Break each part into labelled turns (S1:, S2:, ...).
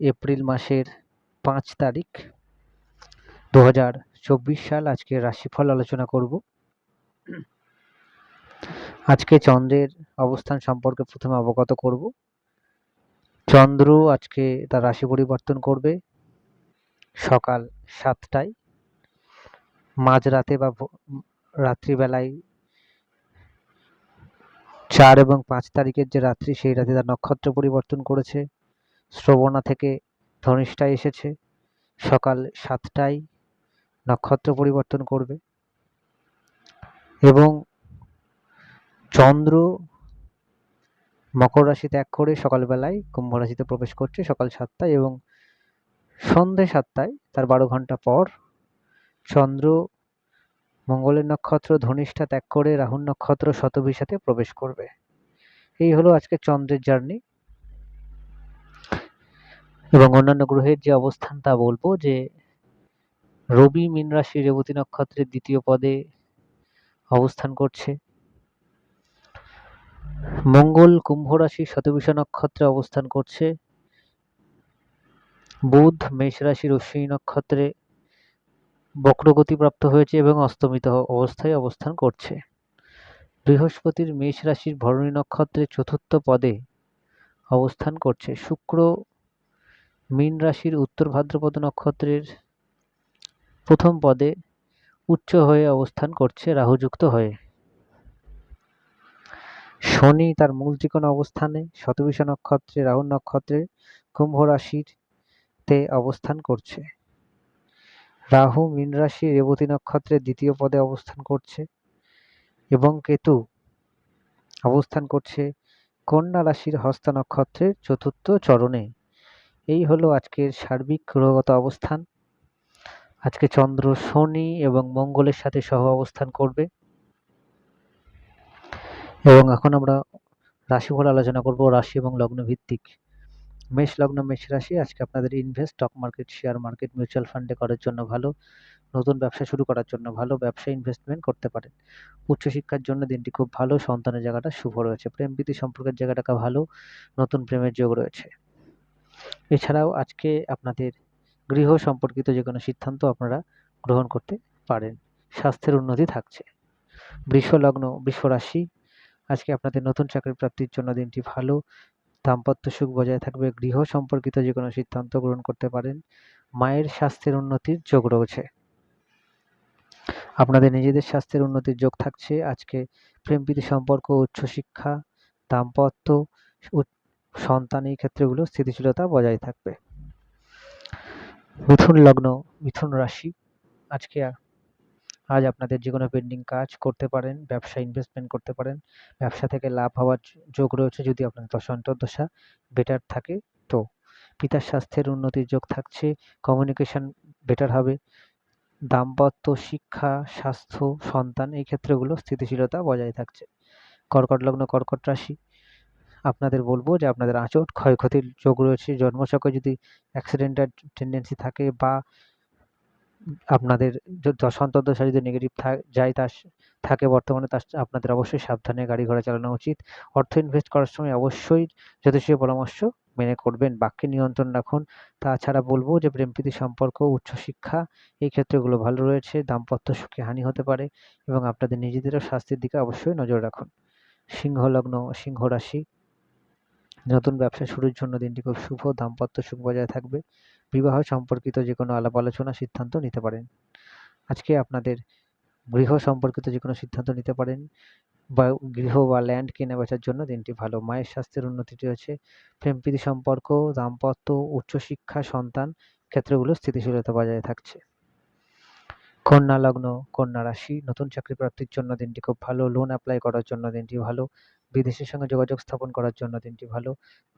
S1: April মাসের পাঁচ তারিখ দু হাজার চব্বিশ সাল আজকে রাশিফল আলোচনা করব। আজকে চন্দ্রের অবস্থান সম্পর্কে প্রথমে অবগত করব। চন্দ্র আজকে তার রাশি পরিবর্তন করবে সকাল সাতটায়। মাঝরাতে বা রাত্রিবেলায় চার এবং পাঁচ তারিখের যে রাত্রি, সেই রাতে তার নক্ষত্র পরিবর্তন করেছে। শ্রবণা থেকে ধনিষ্ঠায় এসেছে। সকাল সাতটায় নক্ষত্র পরিবর্তন করবে এবং চন্দ্র মকর রাশি ত্যাগ করে সকালবেলায় কুম্ভ রাশিতে প্রবেশ করছে সকাল সাতটায় এবং সন্ধে সাতটায় তার বারো ঘণ্টা পর চন্দ্র মঙ্গলের নক্ষত্র, ধনিষ্ঠা ত্যাগ করে রাহুল নক্ষত্র শতভিসাতে প্রবেশ করবে। এই হলো আজকে চন্দ্রের জার্নি। এবং অন্যান্য গ্রহের যে অবস্থান তা বলব যে, রবি মীন রাশি রেবতী নক্ষত্রের দ্বিতীয় পদে অবস্থান করছে। মঙ্গল কুম্ভ রাশি শতবিষা নক্ষত্রে অবস্থান করছে। বুধ মেষ রাশির অশ্বিনী নক্ষত্রে বক্রগতিপ্রাপ্ত হয়েছে এবং অস্তমিত অবস্থায় অবস্থান করছে। বৃহস্পতির মেষ রাশির ভরণী নক্ষত্রের চতুর্থ পদে অবস্থান করছে। শুক্র মীন রাশির উত্তর ভাদ্রপদ নক্ষত্রের প্রথম পদে উচ্চ হয়ে অবস্থান করছে, রাহুযুক্ত হয়ে। শনি তার মূল ত্রিকোণ অবস্থানে, শতবিষা নক্ষত্রে, রাহু নক্ষত্রে, কুম্ভ রাশিতে অবস্থান করছে। রাহু মীন রাশি, রেবতী নক্ষত্রের দ্বিতীয় পদে অবস্থান করছে এবং কেতু অবস্থান করছে। কন্যা রাশির হস্ত নক্ষত্রের চতুর্থ চরণে। এই হলো আজকের সার্বিক গ্রহগত অবস্থান। আজকে চন্দ্র শনি এবং মঙ্গলের সাথে সহ অবস্থান করবে। এবং এখন আমরা রাশিফল আলোচনা করব রাশি এবং লগ্ন ভিত্তিক মেষ লগ্ন, মেষ রাশি, আজকে আপনাদের invest stock market share market mutual ফান্ডে করার জন্য ভালো। নতুন ব্যবসা শুরু করার জন্য ভালো। ব্যবসা ইনভেস্টমেন্ট করতে পারেন। উচ্চশিক্ষার জন্য দিনটি খুব ভালো। সন্তানের জায়গাটা শুভ রয়েছে। প্রেম প্রীতি সম্পর্কের জায়গাটা ভালো। নতুন প্রেমের যোগ রয়েছে। এছাড়াও আজকে আপনাদের গৃহ সম্পর্কিত যে কোনো সিদ্ধান্ত আপনারা গ্রহণ করতে পারেন। স্বাস্থ্যের উন্নতি থাকছে। বৃষ লগ্ন বৃষ রাশি আজকে আপনাদের নতুন চাকরি প্রাপ্তির জন্য দিনটি ভালো, দাম্পত্য সুখ বজায় থাকবে, গৃহ সম্পর্কিত যে কোনো সিদ্ধান্ত গ্রহণ করতে পারেন, মায়ের স্বাস্থ্যের উন্নতির যোগ রয়েছে। আপনাদের নিজেদের স্বাস্থ্যের উন্নতির যোগ থাকছে। আজকে প্রেম প্রীতি সম্পর্ক, উচ্চশিক্ষা, দাম্পত্য সন্তান এই ক্ষেত্রেগুলো স্থিতিশীলতা বজায় থাকবে। মিথুন লগ্ন, মিথুন রাশি, আজকে আজ আপনাদের যে কোনো পেন্ডিং কাজ করতে পারেন ব্যবসা ইনভেস্টমেন্ট করতে পারেন, ব্যবসা থেকে লাভ হওয়ার যোগ রয়েছে যদি আপনার দশা অন্তর্দশা বেটার থাকে তো। পিতার স্বাস্থ্যের উন্নতির যোগ থাকছে কমিউনিকেশন বেটার হবে, দাম্পত্য, শিক্ষা, স্বাস্থ্য, সন্তান এই ক্ষেত্রগুলো স্থিতিশীলতা বজায় থাকছে। কর্কট লগ্ন, কর্কট রাশি আপনাদের বলব যে আপনাদের আঁচট ক্ষয়ক্ষতির যোগ রয়েছে। জন্মচক্রে যদি অ্যাক্সিডেন্টের টেন্ডেন্সি থাকে বা আপনাদের সন্তর্দশা যদি নেগেটিভ যায় তার থাকে বর্তমানে তার আপনাদের অবশ্যই সাবধানে গাড়ি ঘোড়া চালানো উচিত। অর্থ ইনভেস্ট করার সময় অবশ্যই জ্যোতিষীয় পরামর্শ মেনে করবেন, বাক্যে নিয়ন্ত্রণ রাখুন। তাছাড়া বলব যে প্রেমপ্রীতি সম্পর্ক উচ্চশিক্ষা এই ক্ষেত্রগুলো ভালো রয়েছে, দাম্পত্য সুখে হানি হতে পারে এবং আপনাদের নিজেদেরও স্বাস্থ্যের দিকে অবশ্যই নজর রাখুন। সিংহ লগ্ন সিংহ রাশি নতুন ব্যবসা শুরুর জন্য দিনটি খুব শুভ, দাম্পত্য সুখ বজায় থাকবে। বিবাহ সম্পর্কিত যে কোনো আলাপ আলোচনা, সিদ্ধান্ত নিতে পারেন। আজকে আপনাদের গৃহ সম্পর্কিত যে কোনো সিদ্ধান্ত নিতে পারেন বা গৃহ বা ল্যান্ড কেনা বেচার জন্য দিনটি ভালো। মায়ের স্বাস্থ্যের উন্নতিটি হচ্ছে প্রেমপ্রীতি সম্পর্ক, দাম্পত্য উচ্চশিক্ষা সন্তান ক্ষেত্রগুলো স্থিতিশীলতা বজায় থাকছে। কন্যা, লগ্ন, কন্যা রাশি, নতুন চাকরি প্রাপ্তির জন্য দিনটি খুব ভালো। লোন অ্যাপ্লাই করার জন্য দিনটি ভালো। বিদেশের সঙ্গে যোগাযোগ স্থাপন করার জন্য দিনটি ভালো।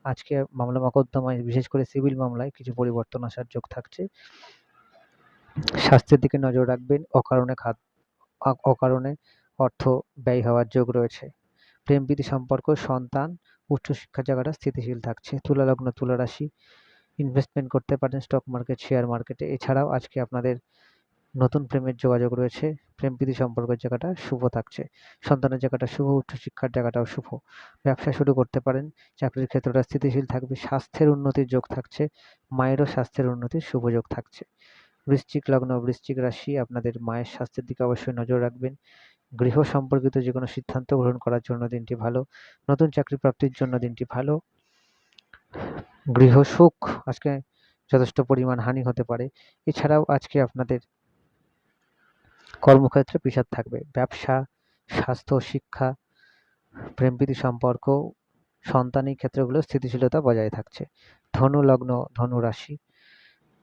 S1: আজকে মামলা মকদ্দমায়, বিশেষ করে সিভিল মামলায় কিছু পরিবর্তন আসার যোগ থাকছে। স্বাস্থ্যের দিকে নজর রাখবেন, অকারণে খাদ অকারণে অর্থ ব্যয় হওয়ার যোগ রয়েছে। প্রেমপ্রীতি সম্পর্ক, সন্তান, উচ্চশিক্ষার জায়গাটা স্থিতিশীল থাকছে। তুলা লগ্ন তুলা রাশি ইনভেস্টমেন্ট করতে পারেন স্টক মার্কেট শেয়ার মার্কেটে এছাড়াও আজকে আপনাদের নতুন প্রেমের যোগাযোগ রয়েছে। প্রেম প্রীতি সম্পর্কের জায়গাটা শুভ থাকছে। সন্তানের জায়গাটা শুভ, উচ্চশিক্ষার জায়গাটাও শুভ। ব্যবসা শুরু করতে পারেন। চাকরির ক্ষেত্রটা স্থিতিশীল থাকবে। স্বাস্থ্যের উন্নতির যোগ থাকছে। মায়েরও স্বাস্থ্যের উন্নতির শুভ যোগ থাকছে। বৃশ্চিক লগ্ন বৃশ্চিক রাশি আপনাদের মায়ের স্বাস্থ্যের দিকে অবশ্যই নজর রাখবেন। গৃহ সম্পর্কিত যে কোনো সিদ্ধান্ত গ্রহণ করার জন্য দিনটি ভালো। নতুন চাকরি প্রাপ্তির জন্য দিনটি ভালো। গৃহ সুখ আজকে যথেষ্ট পরিমাণ হানি হতে পারে। এছাড়াও আজকে আপনাদের কর্মক্ষেত্রে বিষাদ থাকবে। ব্যবসা, স্বাস্থ্য, শিক্ষা, প্রেমপ্রীতি সম্পর্ক, সন্তানী ক্ষেত্রগুলো স্থিতিশীলতা বজায় থাকছে। ধনু লগ্ন, ধনু রাশি।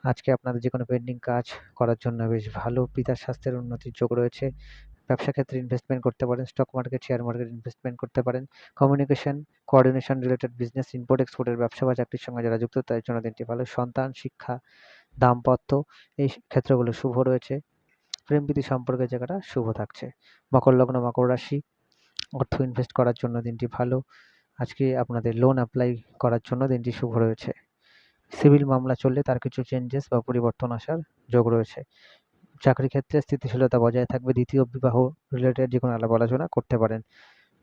S1: আজকে আপনাদের যে কোনো পেন্ডিং কাজ করার জন্য বেশ ভালো পিতার স্বাস্থ্যের উন্নতির যোগ রয়েছে। ব্যবসা ক্ষেত্রে ইনভেস্টমেন্ট করতে পারেন stock market share market investment করতে পারেন। Communication coordination related business import এক্সপোর্টের ব্যবসা বা চাকরির সঙ্গে যারা যুক্ত, তাদের জন্য দিনটি ভালো। সন্তান, শিক্ষা, দাম্পত্য, এই ক্ষেত্রগুলো শুভ রয়েছে। প্রেমপ্রীতি সম্পর্কের জায়গাটা শুভ থাকছে। মকর লগ্ন, মকর রাশি, অর্থ ইনভেস্ট করার জন্য দিনটি ভালো। আজকে আপনাদের লোন অ্যাপ্লাই করার জন্য দিনটি শুভ রয়েছে। সিভিল মামলা চললে তার কিছু চেঞ্জেস বা পরিবর্তন আসার যোগ রয়েছে। চাকরি ক্ষেত্রে স্থিতিশীলতা বজায় থাকবে। দ্বিতীয় বিবাহ রিলেটেড যে কোনো আলাপ আলোচনা করতে পারেন।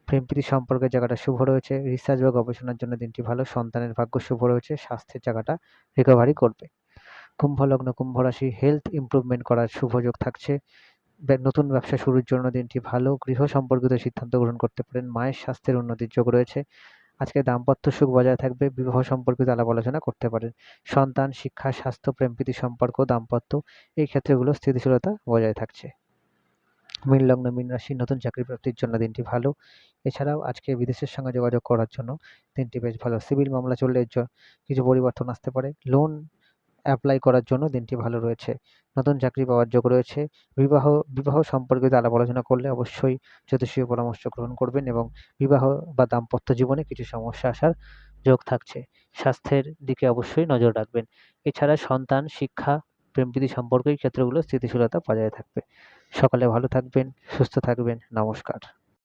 S1: প্রেমপ্রীতি সম্পর্কের জায়গাটা শুভ রয়েছে রিসার্চ বা গবেষণার জন্য দিনটি ভালো। সন্তানের ভাগ্য শুভ রয়েছে। স্বাস্থ্যের জায়গাটা রিকভারি করবে। কুম্ভ লগ্ন কুম্ভ রাশি হেলথ ইমপ্রুভমেন্ট করার শুভ যোগ থাকছে। নতুন ব্যবসা শুরুর জন্য দিনটি ভালো। গৃহ সম্পর্কিত সিদ্ধান্ত গ্রহণ করতে পারেন। মায়ের স্বাস্থ্যের উন্নতির যোগ রয়েছে। আজকে দাম্পত্য সুখ বজায় থাকবে। বিবাহ সম্পর্কিত আলাপ আলোচনা করতে পারেন। সন্তান, শিক্ষা, স্বাস্থ্য প্রেমপ্রীতি সম্পর্ক, দাম্পত্য এই ক্ষেত্রগুলো স্থিতিশীলতা বজায় থাকছে। মীন লগ্ন, মীন রাশি, নতুন চাকরি প্রাপ্তির জন্য দিনটি ভালো। এছাড়াও আজকে বিদেশের সঙ্গে যোগাযোগ করার জন্য দিনটি বেশ ভালো। সিভিল মামলা চললে কিছু পরিবর্তন আসতে পারে। লোন অ্যাপ্লাই করার জন্য দিনটি ভালো রয়েছে। নতুন চাকরি পাওয়ার যোগ রয়েছে। বিবাহ বিবাহ সম্পর্কিত আলাপ আলোচনা করলে অবশ্যই জ্যোতিষীয় পরামর্শ গ্রহণ করবেন এবং বিবাহ বা দাম্পত্য জীবনে কিছু সমস্যা আসার যোগ থাকছে। স্বাস্থ্যের দিকে অবশ্যই নজর রাখবেন। এছাড়া সন্তান, শিক্ষা প্রেমপ্রীতি সম্পর্ক এই ক্ষেত্রগুলো স্থিতিশীলতা বজায় থাকবে। সকালে ভালো থাকবেন, সুস্থ থাকবেন। নমস্কার।